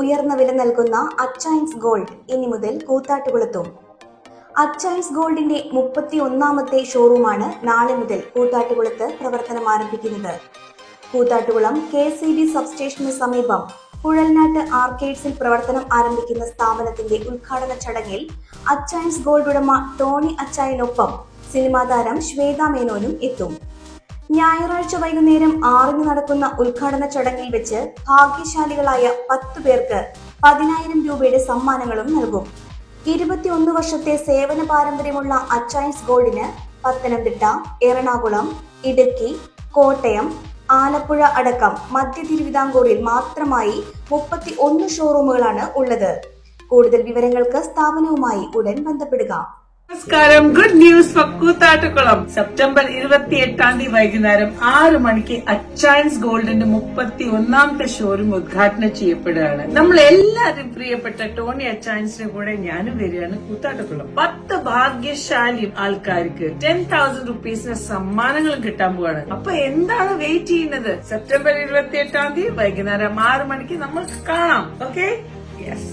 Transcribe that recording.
ഉയർന്ന വില നൽകുന്ന അച്ചൈൻസ് ഗോൾഡ് ഇനി മുതൽ കൂത്താട്ടുകുളത്തും. അച്ചൈൻസ് ഗോൾഡിന്റെ മുപ്പത്തി ഒന്നാമത്തെ ഷോറൂമാണ് നാളെ മുതൽ കൂത്താട്ടുകുളത്ത് പ്രവർത്തനം ആരംഭിക്കുന്നത്. കൂത്താട്ടുകുളം കെ സി ബി സബ്സ്റ്റേഷന് സമീപം കുഴൽനാട്ട് ആർക്കേഡ്സിൽ പ്രവർത്തനം ആരംഭിക്കുന്ന സ്ഥാപനത്തിന്റെ ഉദ്ഘാടന ചടങ്ങിൽ അച്ചൈൻസ് ഗോൾഡ് ഉടമ ടോണി അച്ചായനൊപ്പം സിനിമാ താരം ശ്വേത മേനോനും എത്തും. ഞായറാഴ്ച വൈകുന്നേരം ആറിന് നടക്കുന്ന ഉദ്ഘാടന ചടങ്ങിൽ വെച്ച് ഭാഗ്യശാലികളായ പത്തു പേർക്ക് പതിനായിരം രൂപയുടെ സമ്മാനങ്ങളും നൽകും. ഇരുപത്തിയൊന്ന് വർഷത്തെ സേവന പാരമ്പര്യമുള്ള അച്ചൈൻസ് ഗോൾഡിന് പത്തനംതിട്ട എറണാകുളം ഇടുക്കി കോട്ടയം ആലപ്പുഴ അടക്കം മധ്യ തിരുവിതാംകൂറിൽ മാത്രമായി മുപ്പത്തി ഒന്ന് ഷോറൂമുകളാണ് ഉള്ളത്. കൂടുതൽ വിവരങ്ങൾക്ക് സ്ഥാപനവുമായി ഉടൻ ബന്ധപ്പെടുക. നമസ്കാരം. Good news for Koothattukulam. September ഇരുപത്തി എട്ടാം തീയതി വൈകുന്നേരം ആറ് മണിക്ക് അച്ചാൻസ് ഗോൾഡിന്റെ മുപ്പത്തി ഒന്നാമത്തെ ഷോറൂം ഉദ്ഘാടനം ചെയ്യപ്പെടുകയാണ്. നമ്മൾ എല്ലാവരും പ്രിയപ്പെട്ട ടോണി അച്ചാൻസിന്റെ കൂടെ ഞാനും വരികയാണ് കൂത്താട്ടുകുളം. പത്ത് ഭാഗ്യശാലി ആൾക്കാർക്ക് ടെൻ തൗസൻഡ് റുപ്പീസിന് സമ്മാനങ്ങളും കിട്ടാൻ പോവാണ്. അപ്പൊ എന്താണ് വെയിറ്റ് ചെയ്യുന്നത്? സെപ്റ്റംബർ ഇരുപത്തി എട്ടാം തീയതി വൈകുന്നേരം ആറ് മണിക്ക് നമ്മൾ കാണാം. Okay yes